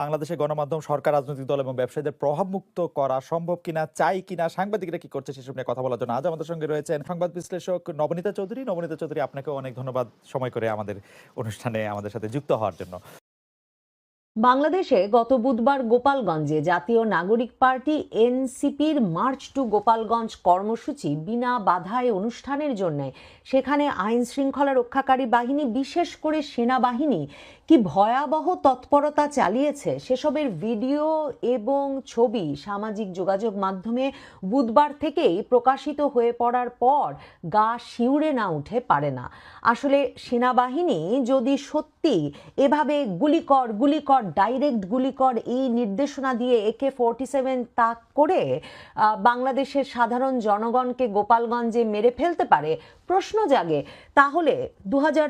বাংলাদেশে গণমাধ্যম, সরকার, রাজনৈতিক দল এবং ব্যবসায়ীদের প্রভাব মুক্ত করা সম্ভব কিনা, চাই কিনা, সাংবাদিকরা কি করছে সেসব নিয়ে কথা বলার জন্য আজ আমাদের সঙ্গে রয়েছেন সংবাদ বিশ্লেষক নবনীতা চৌধুরী। নবনীতা চৌধুরী আপনাকে অনেক ধন্যবাদ সময় করে আমাদের অনুষ্ঠানে আমাদের সাথে যুক্ত হওয়ার জন্য। বাংলাদেশে গত বুধবার গোপালগঞ্জে জাতীয় নাগরিক পার্টি এনসিপির মার্চ টু গোপালগঞ্জ কর্মসূচি বিনা বাধায় অনুষ্ঠানের জন্য। সেখানে আইন শৃঙ্খলা রক্ষাকারী বাহিনী, বিশেষ করে সেনাবাহিনী, কি ভয়াবহ তৎপরতা চালিয়েছে সেসবের ভিডিও এবং ছবি সামাজিক যোগাযোগ মাধ্যমে বুধবার থেকেই প্রকাশিত হয়ে পড়ার পর গা শিউরে না উঠে পারে না। আসলে সেনাবাহিনী যদি সত্যি এভাবে গুলি কর গুলি কর ডাইরেক্ট গুলি কর, এই নির্দেশনা দিয়ে একে ফোরটি সেভেন তাক করে বাংলাদেশের সাধারণ জনগণকে গোপালগঞ্জে মেরে ফেলতে পারে। প্রশ্ন জাগে, তাহলে দু হাজার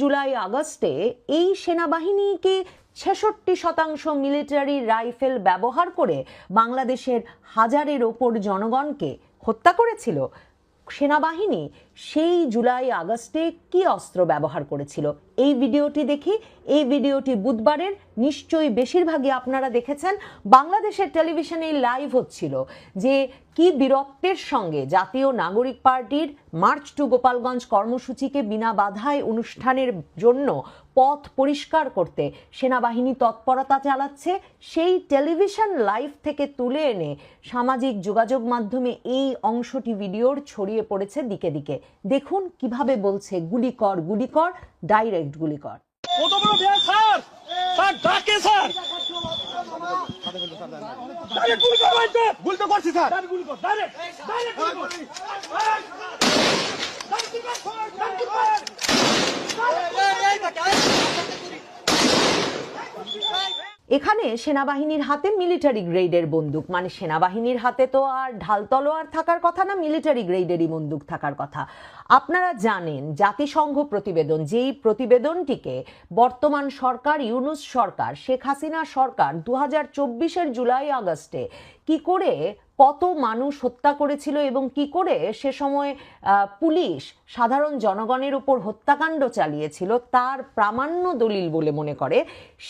জুলাই আগস্টে এই সেনাবাহিনীকে ছেষট্টি শতাংশ মিলিটারি রাইফেল ব্যবহার করে বাংলাদেশের হাজারের ওপর জনগণকে হত্যা করেছিল। সেনাবাহিনী সেই জুলাই আগস্টে কি অস্ত্র ব্যবহার করেছিল? এই ভিডিওটি দেখি। এই ভিডিওটি বুধবারের। নিশ্চয়ই বেশিরভাগই আপনারা দেখেছেন। বাংলাদেশের টেলিভিশনে লাইভ হচ্ছিল যে কি বীরত্বের সঙ্গে জাতীয় নাগরিক পার্টির মার্চ টু গোপালগঞ্জ কর্মসূচিকে বিনা বাধায় অনুষ্ঠানের জন্য পথ পরিষ্কার করতে সেনাবাহিনী তৎপরতা চালাচ্ছে সেই টেলিভিশন লাইভ থেকে তুলে এনে সামাজিক যোগাযোগ মাধ্যমে এই অংশটি ভিডিওর ছড়িয়ে পড়েছে দিকে দিকে। দেখুন কীভাবে বলছে গুলি কর গুলি কর ডাইরেক্ট গুলি কর কত বড় স্যার? স্যার ডাকে স্যার? ডাইরেক্ট গুলি কর গুলি তো করছি স্যার। ডাইরেক্ট গুলি কর ডাইরেক্ট ডাইরেক্ট গুলি কর। ডাইরেক্ট গুলি কর ডাইরেক্ট গুলি কর এখানে সেনাবাহিনীর হাতে মিলিটারি গ্রেডের বন্দুক। মানে সেনাবাহিনীর হাতে তো আর ঢাল তলোয়ার থাকার কথা না মিলিটারি গ্রেডেরই বন্দুক থাকার কথা। আপনারা জানেন, জাতিসংঘ প্রতিবেদন, যেই প্রতিবেদনটিকে বর্তমান সরকার, ইউনুস সরকার, শেখ হাসিনা সরকার দু হাজার জুলাই আগস্টে কি করে কত মানুষ হত্যা করেছিল এবং কি করে সে সময় পুলিশ সাধারণ জনগণের উপর হত্যাকাণ্ড চালিয়েছিল, তার প্রামাণ্য দলিল বলে মনে করে,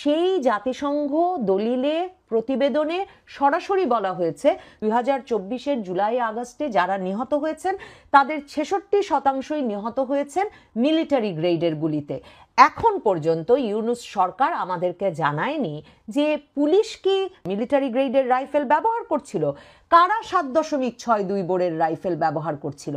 সেই জাতিসংঘ দলিলে প্রতিবেদনে সরাসরি বলা হয়েছে, দুই হাজার চব্বিশের জুলাই আগস্টে যারা নিহত হয়েছেন, তাদের ছেষট্টি শতাংশই নিহত হয়েছেন মিলিটারি গ্রেডের গুলিতে। এখন পর্যন্ত ইউনুস সরকার আমাদেরকে জানায়নি যে পুলিশ কি মিলিটারি গ্রেডের রাইফেল ব্যবহার করছিল? কারা সাত দশমিক ছয় দুই বোরের রাইফেল ব্যবহার করছিল?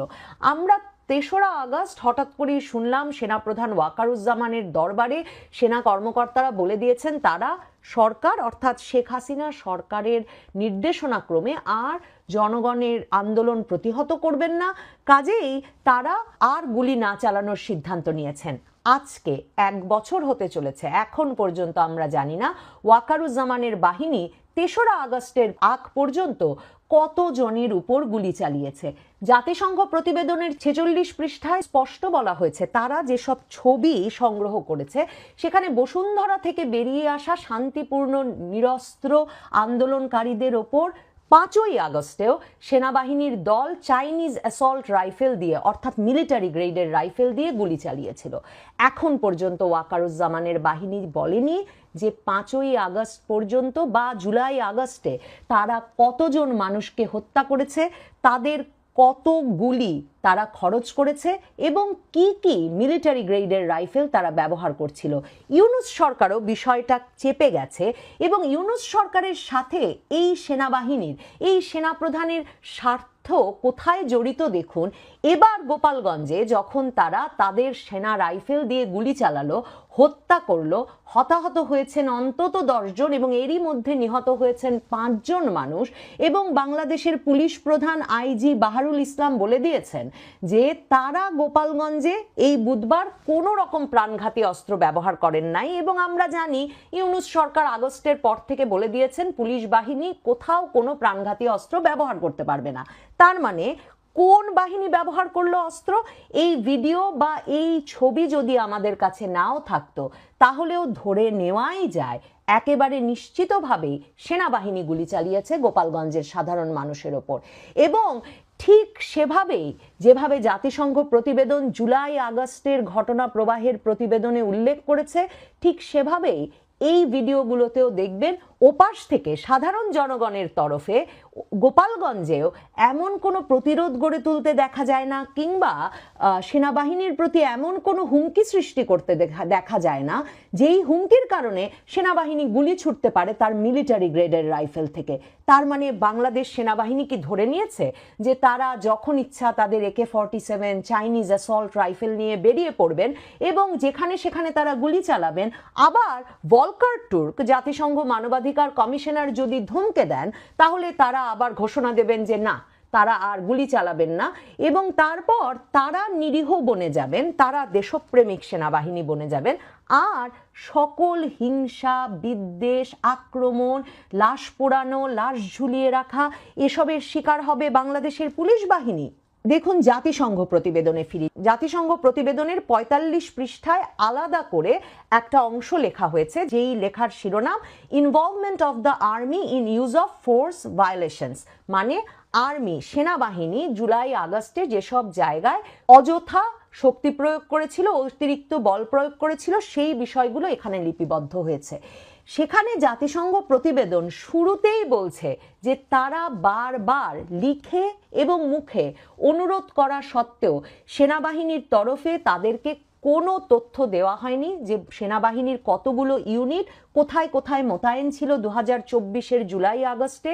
আমরা তেসরা আগস্ট হঠাৎ করেই শুনলাম সেনাপ্রধান ওয়াকারুজ্জামানের দরবারে সেনা কর্মকর্তারা বলে দিয়েছেন তারা সরকার অর্থাৎ শেখ হাসিনা সরকারের নির্দেশনাক্রমে আর জনগণের আন্দোলন প্রতিহত করবেন না। কাজেই তারা আর গুলি না চালানোর সিদ্ধান্ত নিয়েছেন। আজকে এক বছর হতে চলেছে। এখন পর্যন্ত আমরা জানি না ওয়াকারুজ্জামানের বাহিনী তেসরা আগস্টের আগ পর্যন্ত কত জনের উপর গুলি চালিয়েছে। জাতিসংঘ প্রতিবেদনের ছেচল্লিশ পৃষ্ঠায় স্পষ্ট বলা হয়েছে, তারা যেসব ছবি সংগ্রহ করেছে, সেখানে বসুন্ধরা থেকে বেরিয়ে আসা শান্তিপূর্ণ নিরস্ত্র আন্দোলনকারীদের ওপর পাঁচই আগস্টেও সেনাবাহিনীর দল চাইনিজ অ্যাসল্ট রাইফেল দিয়ে, অর্থাৎ মিলিটারি গ্রেডের রাইফেল দিয়ে গুলি চালিয়েছিল। এখন পর্যন্ত ওয়াকারুজ্জামানের বাহিনী বলেনি যে পাঁচই আগস্ট পর্যন্ত বা জুলাই আগস্টে তারা কতজন মানুষকে হত্যা করেছে, তাদের কত গুলি তারা খরচ করেছে এবং কি কি মিলিটারি গ্রেডের রাইফেল তারা ব্যবহার করছিল। ইউনুস সরকারও বিষয়টা চেপে গেছে এবং ইউনুস সরকারের সাথে এই সেনাবাহিনীর, এই সেনাপ্রধানের স্বার্থ কোথায় জড়িত দেখুন। এবার গোপালগঞ্জে যখন তারা তাদের সেনা রাইফেল দিয়ে গুলি চালালো হত্যা করল। হতাহত হয়েছেন অন্তত দশজন এবং এরই মধ্যে নিহত হয়েছেন পাঁচজন মানুষ এবং বাংলাদেশের পুলিশ প্রধান আইজি বাহারুল ইসলাম বলে দিয়েছেন যে তারা গোপালগঞ্জে এই বুধবার কোনো রকম প্রাণঘাতী অস্ত্র ব্যবহার করেন নাই এবং আমরা জানি ইউনুস সরকার আগস্টের পর থেকে বলে দিয়েছেন, পুলিশ বাহিনী কোথাও কোনো প্রাণঘাতী অস্ত্র ব্যবহার করতে পারবে না। তার মানে কোন বাহিনী ব্যবহার করল অস্ত্র? এই ভিডিও বা এই ছবি যদি আমাদের কাছে নাও থাকতো, তাহলেও ধরে নেওয়াই যায়। একেবারে নিশ্চিতভাবেই সেনাবাহিনী গুলি চালিয়েছে গোপালগঞ্জের সাধারণ মানুষের ওপর। এবং ঠিক সেভাবেই, যেভাবে জাতিসংঘ প্রতিবেদন জুলাই আগস্টের ঘটনা প্রবাহের প্রতিবেদনে উল্লেখ করেছে, ঠিক সেভাবেই এই ভিডিওগুলোতেও দেখবেন ওপাশ থেকে সাধারণ জনগণের তরফে গোপালগঞ্জেও এমন কোনো প্রতিরোধ গড়ে তুলতে দেখা যায় না, কিংবা সেনাবাহিনীর প্রতি এমন কোনো হুমকি সৃষ্টি করতে দেখা দেখা যায় না, যেই হুমকির কারণে সেনাবাহিনী গুলি ছুটতে পারে তার মিলিটারি গ্রেডের রাইফেল থেকে। তার মানে বাংলাদেশ সেনাবাহিনী কি ধরে নিয়েছে যে তারা যখন ইচ্ছা তাদের AK forty seven Chinese assault rifle নিয়ে বেরিয়ে পড়বেন এবং যেখানে সেখানে তারা গুলি চালাবেন, আবার ভলকার টুর্ক জাতিসংঘ মানবাধিকার কমিশনার যদি ধমকে দেন, তাহলে তারা আবার ঘোষণা দেবেন যে না, তারা আর গুলি চালাবেন না। এবং তারপর তারা নিরীহ বনে যাবেন, তারা দেশপ্রেমিক সেনাবাহিনী বনে যাবেন। আর সকল হিংসা, বিদ্বেষ, আক্রমণ, লাশ পোড়ানো, লাশ ঝুলিয়ে রাখা, এসবের শিকার হবে বাংলাদেশের পুলিশ বাহিনী। দেখুন জাতিসংঘ প্রতিবেদনে ফিরি। জাতিসংঘ প্রতিবেদনের পঁয়তাল্লিশ পৃষ্ঠায় আলাদা করে একটা অংশ লেখা হয়েছে, যেই লেখার শিরোনাম involvement of the army in use of force violations মানে আর্মি, সেনাবাহিনী জুলাই আগস্টে যেসব জায়গায় অযথা শক্তি প্রয়োগ করেছিল, অতিরিক্ত বল প্রয়োগ করেছিল, সেই বিষয়গুলো এখানে লিপিবদ্ধ হয়েছে। সেখানে জাতিসংঘ প্রতিবেদন শুরুতেই বলছে যে তারা বারবার লিখে এবং মুখে অনুরোধ করা সত্ত্বেও সেনাবাহিনীর তরফে তাদেরকে কোনো তথ্য দেওয়া হয়নি যে সেনাবাহিনীর কতগুলো ইউনিট, কোথায় কোথায় মোতায়েন ছিল দু হাজার জুলাই আগস্টে,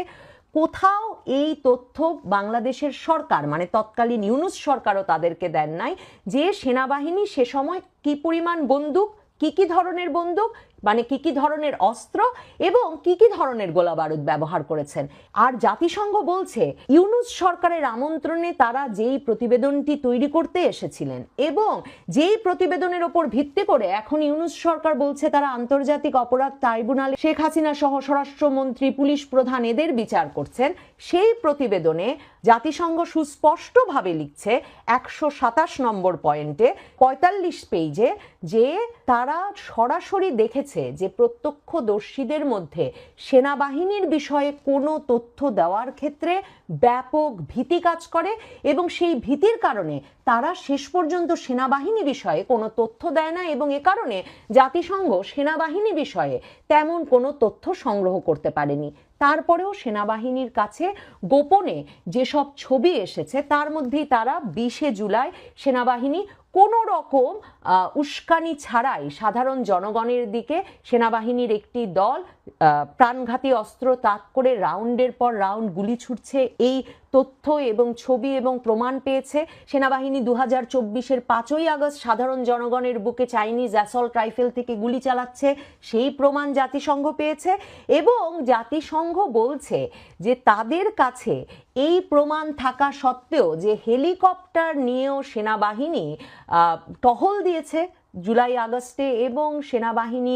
কোথাও এই তথ্য বাংলাদেশের সরকার মানে তৎকালীন ইউনুস সরকারও তাদেরকে দেন নাই যে সেনাবাহিনী সে সময় কি পরিমাণ বন্দুক, কি কি ধরনের বন্দুক মানে কি কি ধরনের অস্ত্র এবং কি কি ধরনের গোলা বারুদ ব্যবহার করেছেন? আর জাতিসংঘ বলছে, ইউনুস সরকারের আমন্ত্রণে তারা যেই প্রতিবেদনটি তৈরি করতে এসেছিলেন এবং যেই প্রতিবেদনের ওপর ভিত্তি করে এখন ইউনুস সরকার বলছে তারা আন্তর্জাতিক অপরাধ ট্রাইব্যুনালে শেখ হাসিনা সহ স্বরাষ্ট্রমন্ত্রী, পুলিশ প্রধান এদের বিচার করছেন। সেই প্রতিবেদনে জাতিসংঘ সুস্পষ্টভাবে লিখছে একশো সাতাশ নম্বর পয়েন্টে পঁয়তাল্লিশ পেজে যে তারা সরাসরি দেখেছে যে প্রত্যক্ষদর্শীদের মধ্যে সেনাবাহিনীর বিষয়ে কোনো তথ্য দেওয়ার ক্ষেত্রে ব্যাপক ভীতি কাজ করে এবং সেই ভীতির কারণে তারা শেষ পর্যন্ত সেনাবাহিনী বিষয়ে কোনো তথ্য দেয় না এবং এ কারণে জাতিসংঘ সেনাবাহিনী বিষয়ে তেমন কোনো তথ্য সংগ্রহ করতে পারেনি। তারপরেও সেনাবাহিনীর কাছে গোপনে যেসব ছবি এসেছে, তার মধ্যেই তারা বিশে জুলাই সেনাবাহিনী কোনো রকম উস্কানি ছাড়াই সাধারণ জনগণের দিকে সেনাবাহিনীর একটি দল প্রাণঘাতী অস্ত্র তাক করে রাউন্ডের পর রাউন্ড গুলি ছুটছে। এই তথ্য এবং ছবি এবং প্রমাণ পেয়েছে। সেনাবাহিনী দু হাজার চব্বিশের পাঁচই আগস্ট সাধারণ জনগণের বুকে চাইনিজ অ্যাসল্ট রাইফেল থেকে গুলি চালাচ্ছে। সেই প্রমাণ জাতিসংঘ পেয়েছে এবং জাতিসংঘ বলছে যে তাদের কাছে এই প্রমাণ থাকা সত্ত্বেও যে হেলিকপ্টার নিয়েও সেনাবাহিনী টহল দিয়েছে জুলাই আগস্টে এবং সেনাবাহিনী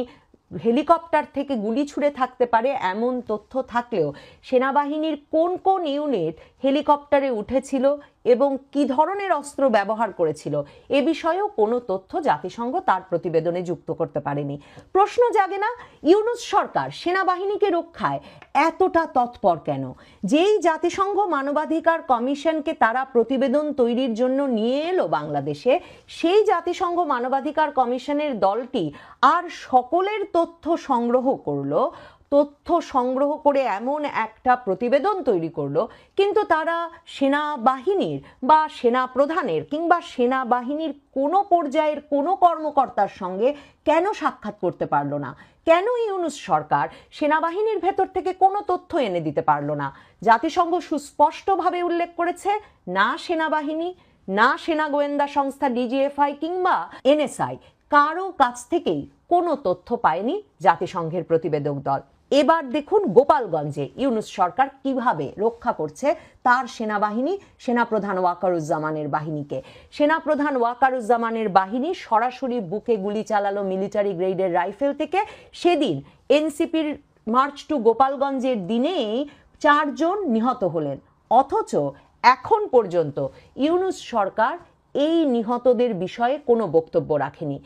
হেলিকপ্টার থেকে গুলি ছুড়ে থাকতে পারে এমন তথ্য থাকলেও সেনাবাহিনীর কোন কোন ইউনিট হেলিকপ্টারে উঠেছিল এবং কি ধরনের অস্ত্র ব্যবহার করেছিল? এ বিষয়েও কোনো তথ্য জাতিসংঘ তার প্রতিবেদনে যুক্ত করতে পারেনি। প্রশ্ন জাগে না, ইউনুস সরকার সেনাবাহিনীকে রক্ষায় এতটা তৎপর কেন? যেই জাতিসংঘ মানবাধিকার কমিশনকে তারা প্রতিবেদন তৈরির জন্য নিয়ে এলো বাংলাদেশে, সেই জাতিসংঘ মানবাধিকার কমিশনের দলটি আর সকলের তথ্য সংগ্রহ করল তথ্য সংগ্রহ করে এমন একটা প্রতিবেদন তৈরি করল। কিন্তু তারা সেনাবাহিনীর বা সেনা প্রধানের কিংবা সেনাবাহিনীর কোনো পর্যায়ের কোনো কর্মকর্তার সঙ্গে কেন সাক্ষাৎ করতে পারল না? কেন ইউনুস সরকার সেনাবাহিনীর ভেতর থেকে কোনো তথ্য এনে দিতে পারল না? জাতিসংঘ সুস্পষ্টভাবে উল্লেখ করেছে, না সেনাবাহিনী, না সেনা গোয়েন্দা সংস্থা ডিজিএফআই কিংবা এনএসআই কারও কাছ থেকেই কোনো তথ্য পায়নি জাতিসংঘের প্রতিবেদক দল। এবার দেখুন গোপালগঞ্জে ইউনুস সরকার কীভাবে রক্ষা করছে তার সেনাবাহিনী, সেনাপ্রধান ওয়াকারুজ্জামানের বাহিনীকে। সেনাপ্রধান ওয়াকারুজ্জামানের বাহিনী সরাসরি বুকে গুলি চালালো মিলিটারি গ্রেডের রাইফেল থেকে। সেদিন এনসিপির মার্চ টু গোপালগঞ্জের দিনেই চারজন নিহত হলেন। অথচ এখন পর্যন্ত ইউনুস সরকার এই নিহতদের বিষয়ে কোনো বক্তব্য রাখেনি।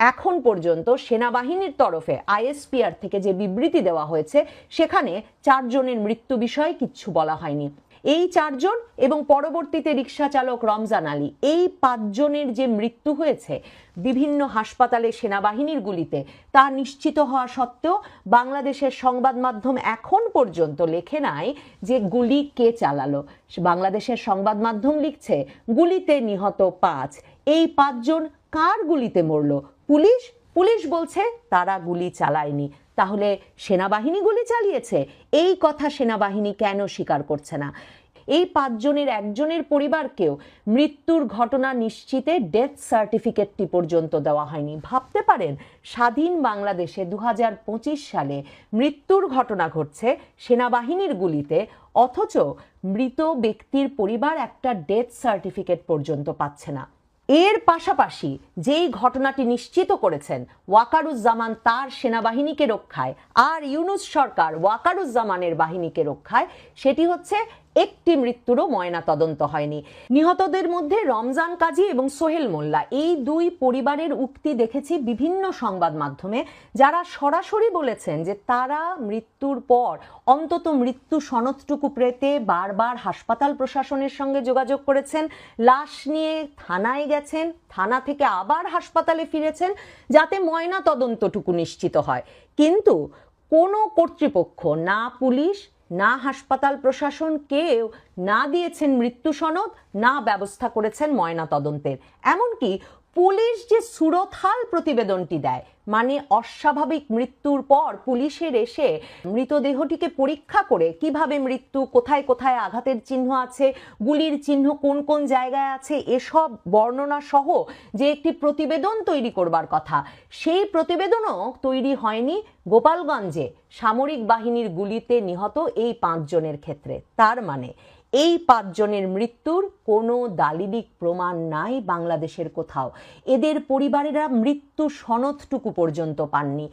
এখন পর্যন্ত সেনাবাহিনীর তরফে আইএসপিআর থেকে যে বিবৃতি দেওয়া হয়েছে, সেখানে চারজনের মৃত্যু বিষয়ে কিচ্ছু বলা হয়নি। এই চারজন এবং পরবর্তীতে রিক্সা চালক রমজান আলী, এই পাঁচজনের যে মৃত্যু হয়েছে, বিভিন্ন হাসপাতালে সেনাবাহিনীর গুলিতে, তা নিশ্চিত হওয়া সত্ত্বেও বাংলাদেশের সংবাদ মাধ্যম এখন পর্যন্ত লেখে নাই যে গুলি কে চালালো। বাংলাদেশের সংবাদ মাধ্যম লিখছে, গুলিতে নিহত পাঁচ। এই পাঁচজন কার গুলিতে মরল? পুলিশ? পুলিশ বলছে তারা গুলি চালায়নি। তাহলে সেনাবাহিনী গুলি চালিয়েছে? এই কথা সেনাবাহিনী কেন স্বীকার করছে না? এই পাঁচজনের একজনের পরিবারকেও মৃত্যুর ঘটনা নিশ্চিতে ডেথ সার্টিফিকেটটি পর্যন্ত দেওয়া হয়নি। ভাবতে পারেন, স্বাধীন বাংলাদেশে দু হাজার পঁচিশ সালে মৃত্যুর ঘটনা ঘটছে সেনাবাহিনীর গুলিতে, অথচ মৃত ব্যক্তির পরিবার একটা ডেথ সার্টিফিকেট পর্যন্ত পাচ্ছে না। এর পাশাপাশি যেই ঘটনাটি নিশ্চিত করেছেন, ওয়াকারুজ্জামান তার সেনাবাহিনীকে রক্ষায়, আর ইউনুস সরকার ওয়াকারুজ্জামানের বাহিনীকে রক্ষায়, সেটি হচ্ছে একটি মৃত্যুরও ময়না তদন্ত হয়নি। নিহতদের মধ্যে রমজান কাজী এবং সোহেল মোল্লা, এই দুই পরিবারের উক্তি দেখেছি বিভিন্ন সংবাদ মাধ্যমে। যারা সরাসরি বলেছেন যে তারা মৃত্যুর পর অন্তত মৃত্যু সনদটুকু পেতে বারবার হাসপাতাল প্রশাসনের সঙ্গে যোগাযোগ করেছেন, লাশ নিয়ে থানায় গেছেন, থানা থেকে আবার হাসপাতালে ফিরেছেন, যাতে ময়না তদন্তটুকু নিশ্চিত হয়। কিন্তু কোনো কর্তৃপক্ষ, না পুলিশ না হাসপাতাল প্রশাসন কেউ না দিয়েছেন মৃত্যু সনদ না ব্যবস্থা করেছেন ময়না তদন্তের এমনকি পুলিশ যে সুরথাল প্রতিবেদনটি দেয় মানে অস্বাভাবিক মৃত্যুর পর পুলিশের এসে মৃতদেহটিকে পরীক্ষা করে কীভাবে মৃত্যু, কোথায় কোথায় আঘাতের চিহ্ন আছে, গুলির চিহ্ন কোন কোন জায়গায় আছে, এসব বর্ণনা সহ যে একটি প্রতিবেদন তৈরি করবার কথা, সেই প্রতিবেদনও তৈরি হয়নি গোপালগঞ্জে। সামরিক বাহিনীর গুলিতে নিহত এই পাঁচজনের ক্ষেত্রে। তার মানে এই পাঁচজনের মৃত্যুর কোনো দালিলিক প্রমাণ নাই বাংলাদেশের কোথাও। এদের পরিবারেরা মৃত্যু সনদটুকু পর্যন্ত পাননি।